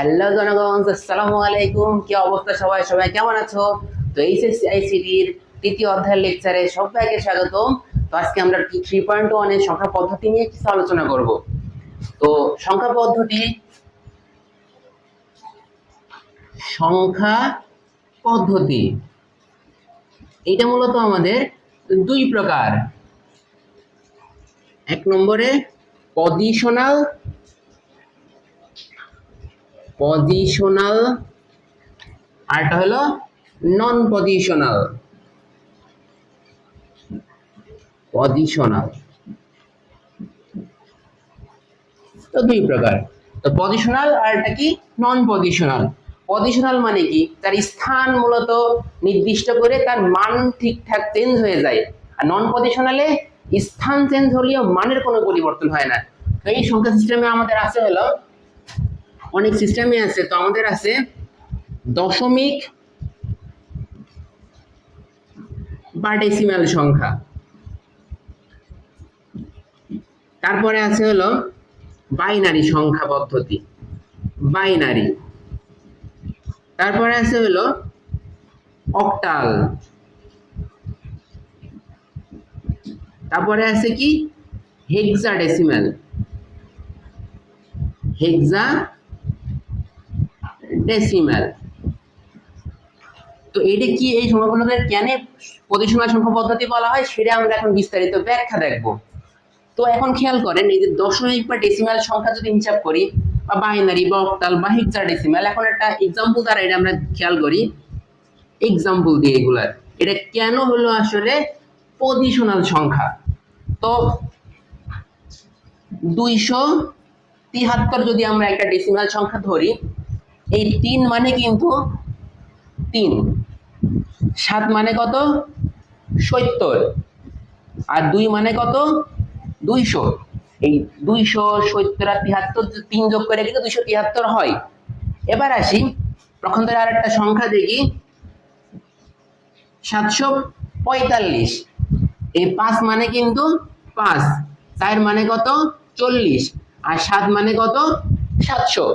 Hello জনগণ, আসসালামু আলাইকুম। কি অবস্থা সবাই? সবাই কেমন আছো? তো এইচএসসি আইসিটির তৃতীয় অধ্যায়ের লেকচারে সবাইকে স্বাগতম। তো আজকে আমরা থ্রি পয়েন্ট ওয়ানের সংখ্যা পদ্ধতি নিয়ে কিছু আলোচনা করব। তো সংখ্যা পদ্ধতি সংখ্যা পদ্ধতি। এটা মূলত আমাদের দুই প্রকার। এক নম্বরে পজিশনাল পজিশনাল আরটা হলো নন পজিশনাল। পজিশনাল তো দুই প্রকার। তো পজিশনাল আর এটা কি? নন পজিশনাল পজিশনাল মানে কি? তার স্থান মূলত নির্দিষ্ট করে তার মান ঠিকঠাক চেঞ্জ হয়ে যায়। আর নন পজিশনালে স্থান চেঞ্জ হলেও মানের কোনো পরিবর্তন হয় না। তো এই সংখ্যা সিস্টেমে আমাদের আছে হলো অনেক সিস্টেমে আছে, তো আমাদের আছে দশমিক বা ডেসিমাল সংখ্যা। তারপরে আছে হলো বাইনারি সংখ্যা পদ্ধতি বাইনারি তারপরে আছে হলো অক্টাল তারপরে আছে কি? হেক্সা ডেসিমাল হেক্সা ডেসিমাল তো এটা কি এই সংখ্যাগুলোকে কেন পজিশনাল সংখ্যা পদ্ধতি বলা হয়? সেটা আমরা এখন বিস্তারিত ব্যাখ্যা দেখব। তো এখন খেয়াল করেন, এই যে দশমিক বা ডেসিমাল সংখ্যা যদি হিসাব করি, বা বাইনারি বা অক্টাল বা হেক্সা ডেসিমাল এখন একটা এক্সাম্পল দ্বারা এটা আমরা খেয়াল করি। এক্সাম্পল দিয়ে এগুলার এটা কেন হলো আসলে পজিশনাল সংখ্যা? তো দুইশো তিহাত্তর যদি আমরা একটা ডেসিমাল সংখ্যা ধরি এই তিন মানে কিন্তু তিন। সাত মানে কত? সত্তর। আর দুই মানে কত? দুইশো। এই দুইশো, সত্তর আর তিহাত্তর তিন যোগ করে কিন্তু দুইশো তিহাত্তর হয়। এবার আসি পক্ষান্তরে আর একটা সংখ্যা দেখি। সাতশো পঁয়তাল্লিশ। এই পাঁচ মানে কিন্তু পাঁচ। চার মানে কত? চল্লিশ। আর সাত মানে কত? সাতশো।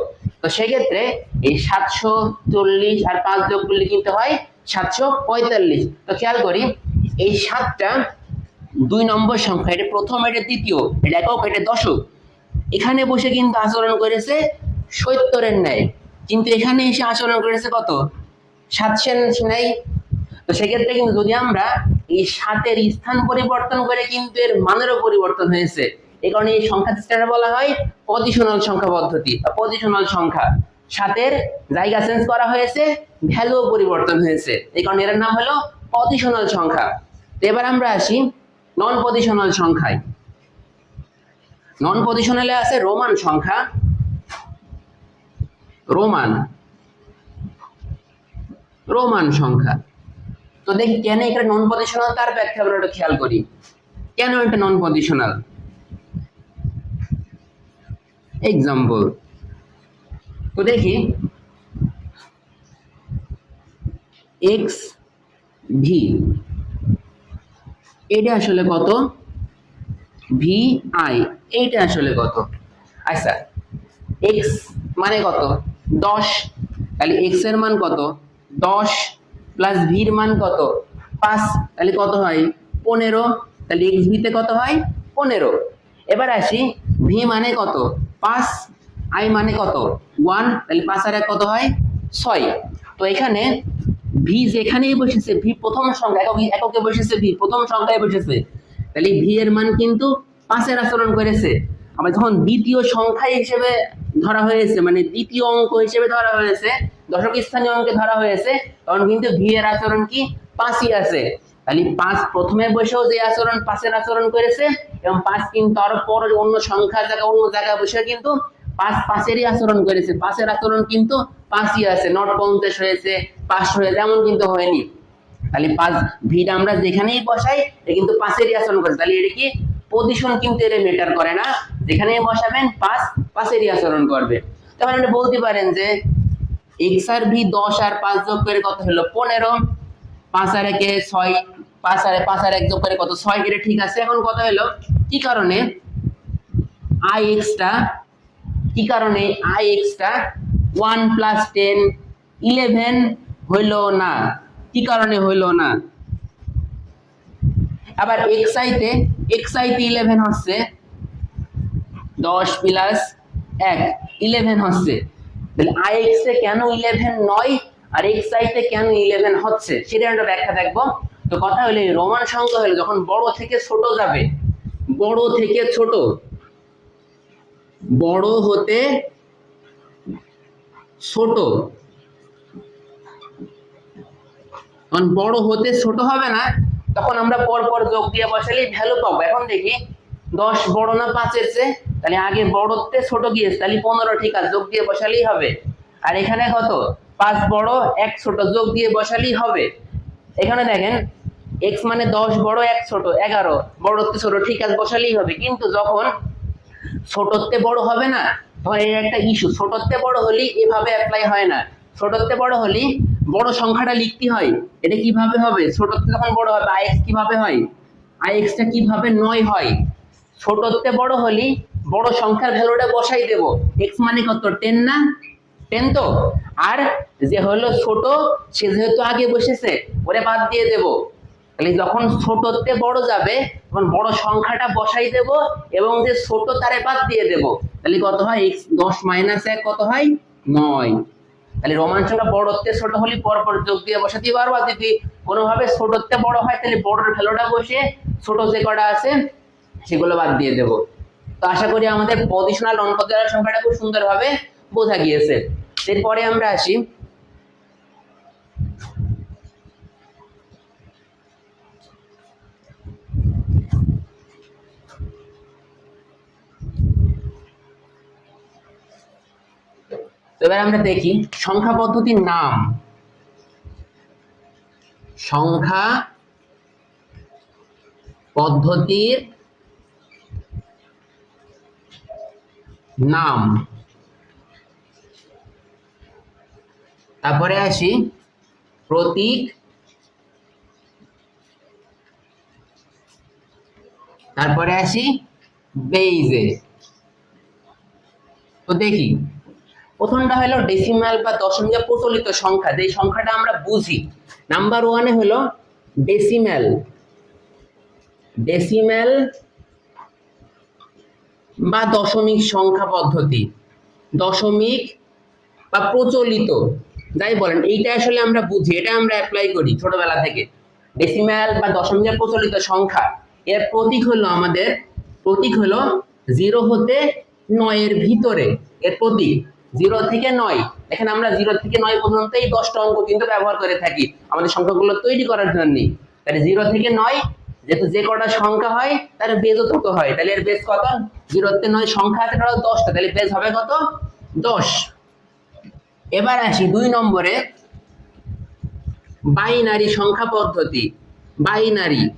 তো সেক্ষেত্রে এই সাতশো চল্লিশ আর পাঁচ যোগ করলে কিন্তু হয় সাতশো পঁয়তাল্লিশ। তো খেয়াল করি, এই সাতটা দুই নম্বর সংখ্যা, এটা প্রথম, এটা দ্বিতীয়, এটা একক, এটা দশক। এখানে বসে কিন্তু আচরণ করেছে সত্তরের ন্যায়। কিন্তু এখানে এসে আচরণ করেছে কত? সাতশের ন্যায়। তো সেক্ষেত্রে কিন্তু যদি আমরা এই সাতের স্থান পরিবর্তন করে কিন্তু এর মানেরও পরিবর্তন হয়েছে। এই কারণে এই সংখ্যা বলা হয় পজিশনাল সংখ্যা পদ্ধতি বা পজিশনাল সংখ্যা। সাতের জায়গা চেঞ্জ করা হয়েছে ভ্যালু পরিবর্তন হয়েছে। এই কারণে এর নাম হলো পজিশনাল সংখ্যা। তো এবার আমরা আসি নন পজিশনাল সংখ্যায়। নন পজিশনালে আছে রোমান সংখ্যা। রোমান। রোমান সংখ্যা। তো দেখি কেন এখানে নন পজিশনাল তার ব্যাখ্যা আমরা একটু খেয়াল করি। কেন এটা নন পজিশনাল এক্সাম্পল তো দেখি এক্স ভি এটা আসলে কত? ভি আই এইটা আসলে কত? আচ্ছা এক্স মানে কত? দশ। তাহলে এক্সের মান কত? দশ প্লাস ভির মান কত? পাঁচ। তাহলে কত হয়? পনেরো। তাহলে এক্স ভিতে কত হয়? পনেরো। এবার আসি ভি মানে কত? পাঁচ। আই মানে কত? ওয়ান তাহলে পাঁচ আর এক কত হয়? ছয়। তো এখানে ভি যেখানেই বসেছে ভি প্রথম সংখ্যা, একক, এককে বসেছে ভি প্রথম সংখ্যায় বসেছে। তাহলে ভি এর মান কিন্তু পাঁচের আচরণ করেছে। আবার যখন দ্বিতীয় সংখ্যা হিসেবে ধরা হয়েছে মানে দ্বিতীয় অঙ্ক হিসেবে ধরা হয়েছে, দশক স্থানীয় অঙ্কে ধরা হয়েছে, তখন কিন্তু ভি এর আচরণ কি? পাঁচই আছে। তাহলে পাঁচ প্রথমে বসেও যে আচরণ, পাঁচের আচরণ করেছে, এবং পাঁচ কিন্তু তারপর অন্য সংখ্যা জায়গা, অন্য জায়গায় বসে কিন্তু পাঁচ, পাঁচেরই আচরণ করেছে। পাঁচের আচরণ কিন্তু পাঁচই আছে, নট পঞ্চাশ হয়েছে, পাঁচ হয়েছে, এমন কিন্তু হয়নি। তাহলে পাঁচ, ভিড় আমরা যেখানেই বসাই এটা কিন্তু পাঁচেরই আচরণ করে তাহলে এটা কি? পজিশন কিন্তু এর মেটার করে না। যেখানেই বসাবেন, পাঁচ, পাঁচেরই আচরণ করবে। তাহলে আপনি বলতে পারেন যে এক্স আর ভি দশ আর পাঁচ যোগ করে কত হলো? পনেরো। পাঁচ আর একে ছয়, পাঁচ আর পাঁচ আর এক যোগ করে কত? ছয়, এটা ঠিক আছে। এখন কত হলো? কি কারণে? আই এক্সটা কি কারণে? আই এক্সটা ওয়ান প্লাস টেন ইলেভেন হইল না। কি কারণে হইল না? আবার এক্স আইতে এক্স আইতে ইলেভেন হচ্ছে দশ প্লাস এক ইলেভেন হচ্ছে। তাহলে আই এক্স এ কেন ইলেভেন নয় আর এক্স আইতে কেন ইলেভেন হচ্ছে? সেটা একটা ব্যাখ্যা দেখব। তো কথা হলো রোমান সংখ্যা হলো যখন বড় থেকে ছোট যাবে। বড় থেকে ছোট। বড় হতে ছোট। তখন বড় হতে ছোট হবে না, তখন আমরা পর পর যোগ দিয়ে বসালেই ভ্যালু পাবো। এখন দেখি, দশ বড় না পাঁচের চেয়ে, তাহলে আগে বড়তে ছোট গিয়েছে, তাহলে পনেরো, ঠিক আছে, যোগ দিয়ে বসালেই হবে। আর এখানে কত? পাঁচ বড়, এক ছোট, যোগ দিয়ে বসালেই হবে। এখানে দেখেন এক্স মানে দশ বড়, এক ছোট, এগারো বড়তে ছোট, ঠিক আছে, বসালেই হবে। কিন্তু যখন ছোটতে বড় হবে না। এর একটা ইস্যু ছোটতে বড় হলেই এভাবে অ্যাপ্লাই হয় না। ছোটতে বড় হলেই বড় সংখ্যাটা লিখতে হয়। এটা কীভাবে হবে? ছোটতে যখন বড় হবে, আইএক্স কীভাবে হয়? আইএক্সটা কীভাবে নয় হয়? ছোটতে বড় হলেই বড় সংখ্যার ভ্যালুটা বসাই দেব। এক্স মানে কত? টেন না? টেন তো? আর যে হলো ছোট, সে যেহেতু আগে বসেছে, ওরে বাদ দিয়ে দেব। তাহলে যখন ছোটতে বড় যাবে, তখন বড় সংখ্যাটা বসাই দেব এবং যে ছোট তারে বাদ দিয়ে দেব। তাহলে কত হয়? এক্স দশ মাইনাস এক কত হয়? নয়। তাহলে রোমান সংখ্যা বড়তে ছোট হলে পর পর যোগ দিয়ে বসাতে পারব যদি কোনোভাবে ছোটতে বড় হয়, তাহলে বড়র ভ্যালুটা বসে ছোট যে কটা আছে, সেগুলো বাদ দিয়ে দেব। তো আশা করি আমাদের পজিশনাল অঙ্কদের সংখ্যাটা খুব সুন্দরভাবে বোঝা গিয়েছে। এরপরে আমরা আসি। এবার আমরা দেখি সংখ্যা পদ্ধতির নাম। সংখ্যা পদ্ধতির নাম। তারপরে আসি প্রতীক। তারপরে আসি বেইজে তো দেখি প্রথমটা হলো ডেসিমাল বা দশমিকে প্রচলিত সংখ্যা। যে সংখ্যাটা আমরা বুঝি। নাম্বার ওয়ানে হলো ডেসিম্যাল ডেসিম্যাল বা দশমিক সংখ্যা পদ্ধতি। দশমিক বা প্রচলিত। যাই বলেন, এইটা আসলে আমরা বুঝি, এটা আমরা অ্যাপ্লাই করি ছোটবেলা থেকে। ডেসিম্যাল বা দশমিকের প্রচলিত সংখ্যা। এর প্রতীক হলো আমাদের, প্রতীক হলো জিরো হতে নয়ের ভিতরে। এর প্রতীক। জিরো থেকে নয়। এখানে আমরা জিরো থেকে নয় পর্যন্ত এই দশটা অঙ্ক কিন্তু ব্যবহার করে থাকি। আমাদের সংখ্যাগুলো তৈরি করার জন্য। তাহলে জিরো থেকে নয়, যেহেতু যে কটা সংখ্যা হয় তার বেজও তত হয়। তাহলে এর বেজ কত? জিরো থেকে নয় সংখ্যা আছে, তাহলে দশটা। তাহলে বেজ হবে কত? দশ। এবার আসি দুই নম্বরে। বাইনারি সংখ্যা পদ্ধতি। বাইনারি।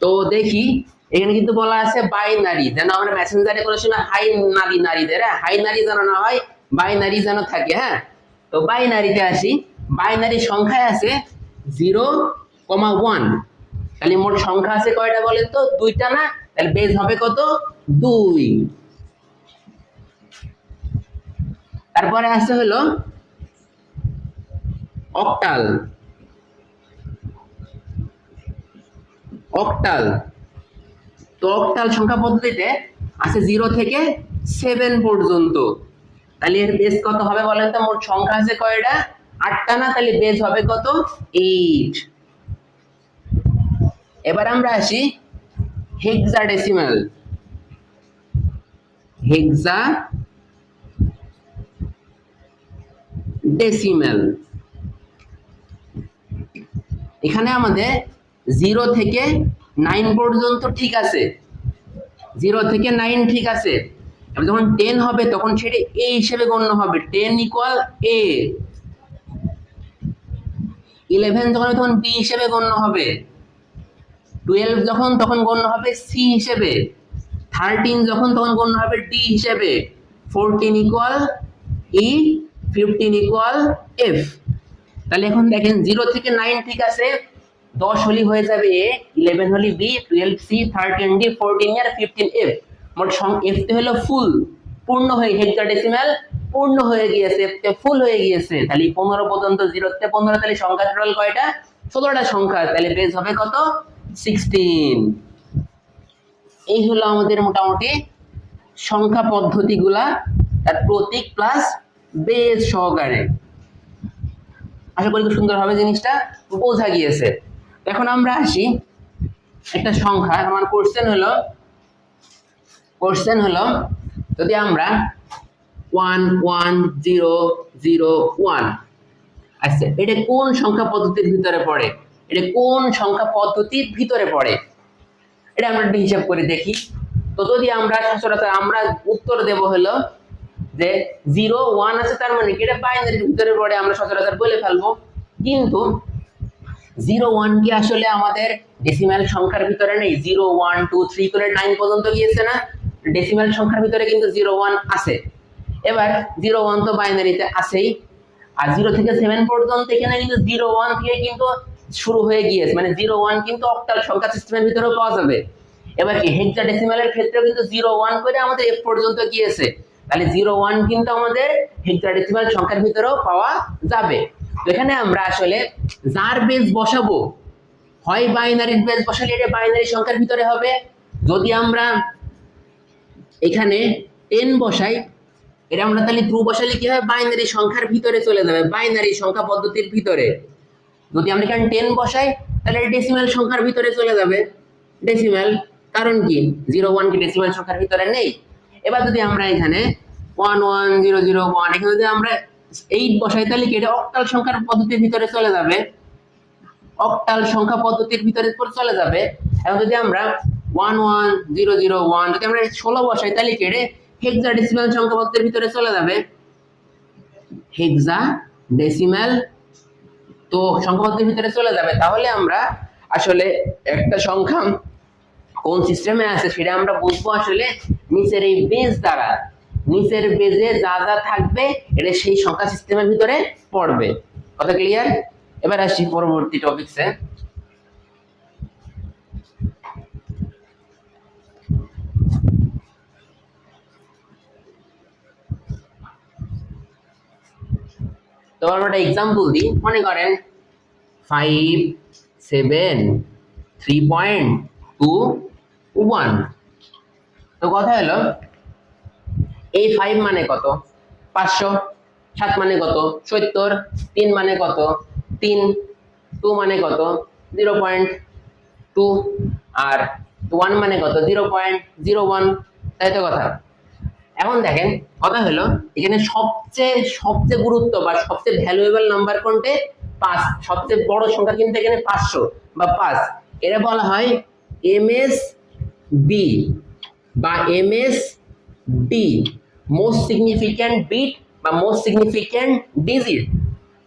তো দেখি এখানে কিন্তু বলা আছে বাইনারি যেন আমরা মেসেঞ্জারে করেছি না হাই নারী, নারীদের হ্যাঁ হাই নারী যেন না হয় বাইনারি যেন থাকে হ্যাঁ। তো বাইনারিতে আসি বাইনারি সংখ্যায় আছে জিরো কমা ওয়ান তাহলে মোট সংখ্যা আছে কয়টা বলেন তো? দুইটা না? তাহলে বেজ হবে কত? দুই। তারপরে আছে হলো অক্টাল অক্টাল তো সংখ্যা পদ্ধতিতে আছে জিরো থেকে সেভেন পর্যন্ত। তাহলে এর বেস কত হবে বলেন তো? মোট সংখ্যা আছে কয়টা? আটটা না? তাহলে বেস হবে কত? এইট এবার আমরা আসি হেক্সাডেসিমাল হেক্সা ডেসিমেল এখানে আমাদের জিরো থেকে নাইন পর্যন্ত ঠিক আছে। জিরো থেকে নাইন ঠিক আছে। এবার যখন টেন হবে, তখন সেটা এ হিসেবে গণ্য হবে। টেন ইকুয়াল এ ইলেভেন যখন তখন বি হিসেবে গণ্য হবে। টুয়েলভ যখন, তখন গণ্য হবে সি হিসেবে। থার্টিন যখন, তখন গণ্য হবে ডি হিসেবে। Fourteen equal E, fifteen equal F. তাহলে এখন দেখেন, জিরো থেকে নাইন ঠিক আছে। দশ হলি হয়ে যাবে A eleven Holi B twelve C thirteen D fourteen R fifteen F মোট সং এফ হলো ফুল। পূর্ণ হয়ে হেক্সাডেসিমাল পূর্ণ হয়ে গিয়েছে ফুল হয়ে গিয়েছে। তাহলে পনেরো পর্যন্ত জিরোতে পনেরো, তাহলে সংখ্যা টোটাল কয়টা? ষোলোটা সংখ্যা। তাহলে বেস হবে কত? সিক্সটিন এই হলো আমাদের মোটামুটি সংখ্যা পদ্ধতিগুলা, তার প্রতীক প্লাস বেস সহকারে। আশা করি সুন্দরভাবে জিনিসটা বোঝা গিয়েছে। এখন আমরা আসি একটা সংখ্যা আমার কোশ্চেন হলো কোশ্চেন হলো, যদি আমরা one one zero zero one আচ্ছা এটা কোন সংখ্যা পদ্ধতির ভিতরে পড়ে? এটা কোন সংখ্যা পদ্ধতির ভিতরে পড়ে? এটা আমরা একটু হিসাব করে দেখি। তো যদি আমরা, সচরাচর আমরা উত্তর দেব হলো যে জিরো ওয়ান আছে, তার মানে কি? এটা বাইনারির ভিতরে পড়ে, আমরা সচরাচর বলে ফেলব। কিন্তু জিরো ওয়ান কি আসলে আমাদের ডেসিমাল সংখ্যার ভিতরে নেই? জিরো ওয়ান, টু, থ্রি করে নাইন পর্যন্ত গিয়েছে না? ডেসিমাল সংখ্যার ভিতরে কিন্তু জিরো ওয়ান আছে। এবার জিরো ওয়ান তো বাইনারিতে আছেই। আর জিরো থেকে সেভেন পর্যন্ত এখানে কিন্তু জিরো ওয়ান থেকে কিন্তু শুরু হয়ে গিয়েছে। মানে জিরো ওয়ান কিন্তু অক্টাল সংখ্যা সিস্টেমের ভিতরেও পাওয়া যাবে। এবার কি হেক্সা ডেসিমালের ক্ষেত্রে কিন্তু জিরো ওয়ান করে আমাদের এফ পর্যন্ত গিয়েছে। তাহলে জিরো ওয়ান কিন্তু আমাদের হেক্সা ডেসিমাল সংখ্যার ভিতরেও পাওয়া যাবে। এখানে আমরা আসলে যার বেস বসাবো, হয় বাইনারির বেস বসালে এটা বাইনারি সংখ্যার ভিতরে হবে। যদি আমরা এখানে টেন বসাই, এটা আমরা তাহলে ট্রু বসালে কি হবে বাইনারি সংখ্যার ভিতরে চলে যাবে বাইনারি সংখ্যা পদ্ধতির ভিতরে। যদি আমরা এখানে টেন বসাই, তাহলে ডেসিমাল সংখ্যার ভিতরে চলে যাবে। ডেসিমাল কারণ কি? জিরো ওয়ান কি ডেসিমাল সংখ্যার ভিতরে নেই। এবার যদি আমরা এখানে one one zero zero one এখানে যদি আমরা এইট বসাই তাহলে কি এটা অক্টাল সংখ্যার পদ্ধতির ভিতরে চলে যাবে। অক্টাল সংখ্যা পদ্ধতির ভিতরে চলে যাবে। এখন যদি আমরা one one zero zero one যদি আমরা ষোলো বসাই তাহলে কি এটা হেক্সা ডেসিমাল সংখ্যা পদ্ধতির ভিতরে চলে যাবে। হেক্সা ডেসিমাল তো সংখ্যা পদ্ধতির ভিতরে চলে যাবে। তাহলে আমরা আসলে একটা সংখ্যা কোন সিস্টেমে আছে, সেটা আমরা বুঝব আসলে নিচের এই বেজ দ্বারা। নিচের বেজে যা যা থাকবে, এটা সেই সংখ্যা সিস্টেমের ভিতরে পড়বে। কথা ক্লিয়ার এবার আসি পরবর্তী টপিকসে তো আমরা একটা এক্সাম্পল দিই। মনে করেন five seven three point two one তো কথা হলো এই ফাইভ মানে কত? পাঁচশো। সাত মানে কত? সত্তর। তিন মানে কত? তিন। টু মানে কত? জিরো পয়েন্ট টু আর ওয়ান মানে কত? জিরো পয়েন্ট জিরো ওয়ান তাই তো কথা? এখন দেখেন, কথা হলো, এখানে সবচেয়ে সবচেয়ে গুরুত্ব বা সবচেয়ে ভ্যালুয়েবল নাম্বার কোনটে? পাঁচ। সবচেয়ে বড় সংখ্যা কিন্তু এখানে পাঁচশো বা পাঁচ। এরা বলা হয় এম এস বি বা M S D most significant bit বা মোস্ট সিগনিফিক্যান্ট ডিজিট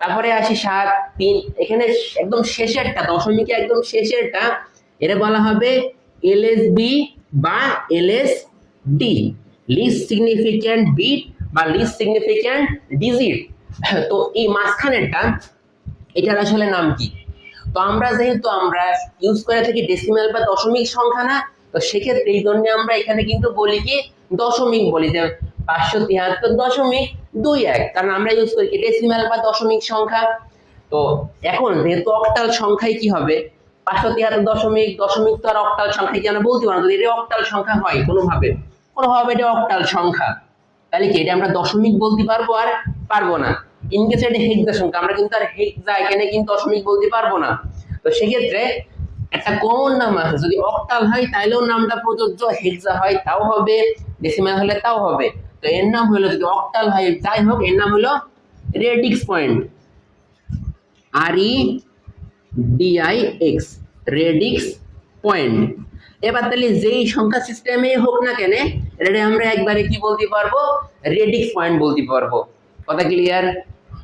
তারপরে আসি সাত, তিন, এখানে একদম শেষেরটা, দশমিকে একদম শেষেরটা এটা বলা হবে এলএসবি বা LS D least significant bit বা লিস্ট সিগনিফিক্যান্ট ডিজিট তো এই মাঝখানেরটা, এটার আসলে নাম কি? তো আমরা যেহেতু আমরা ইউজ করে থাকি ডেসিমাল বা দশমিক সংখ্যা না, তো সেক্ষেত্রে এই জন্য আমরা এখানে কিন্তু বলি কি, দশমিক বলি। যে পাঁচশো তিয়াত্তর দশমিক দুই এক। কারণ আমরা ইউজ করি কি ডেসিমাল বা দশমিক সংখ্যা। তো এখন যেহেতু অক্টাল সংখ্যায় কি হবে? পাঁচশো তিয়াত্তর দশমিক দশমিক তো আর অক্টাল সংখ্যা কি আমরা বলতে পারব না। যদি এটা অক্টাল সংখ্যা হয় কোনোভাবে কোনোভাবে এটা অক্টাল সংখ্যা। তাহলে কি এটা আমরা দশমিক বলতে পারব আর পারব না। ইনকেস এটা হেক্সা সংখ্যা, আমরা কিন্তু আর হেক্সা এখানে কিন্তু দশমিক বলতে পারব না। তো সেক্ষেত্রে একটা কমন নাম আছে। যদি অক্টাল হয়, তাহলেও নামটা প্রযোজ্য। হেক্সা হয়, তাও হবে। ডেসিমাল হলে তাও হবে। তো এর নাম হলো যদি অক্টাল হয় যাই হোক, এর নাম হলো রেডিক্স পয়েন্ট আর ই ডিআই এক্স রেডিক্স পয়েন্ট এবার তাহলে যেই সংখ্যা সিস্টেমে হোক না কেন এটা আমরা একবারে কি বলতে পারব? রেডিক্স পয়েন্ট বলতে পারব। কথা ক্লিয়ার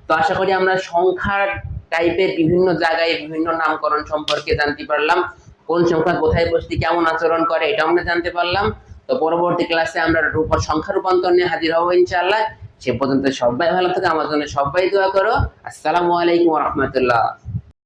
তো আশা করি আমরা সংখ্যার টাইপের বিভিন্ন জায়গায় বিভিন্ন নামকরণ সম্পর্কে জানতে পারলাম। কোন সংখ্যা কোথায় বসতে কেমন আচরণ করে এটা আমরা জানতে পারলাম। তো পরবর্তী ক্লাসে আমরা রূপর সংখ্যা রূপান্তর নিয়ে হাজির হব ইনশাআল্লাহ। সে পর্যন্ত সবাই ভালো থাকে, আমার জন্য সবাই দোয়া করো। আসসালামু আলাইকুম রহমতুল্লাহ।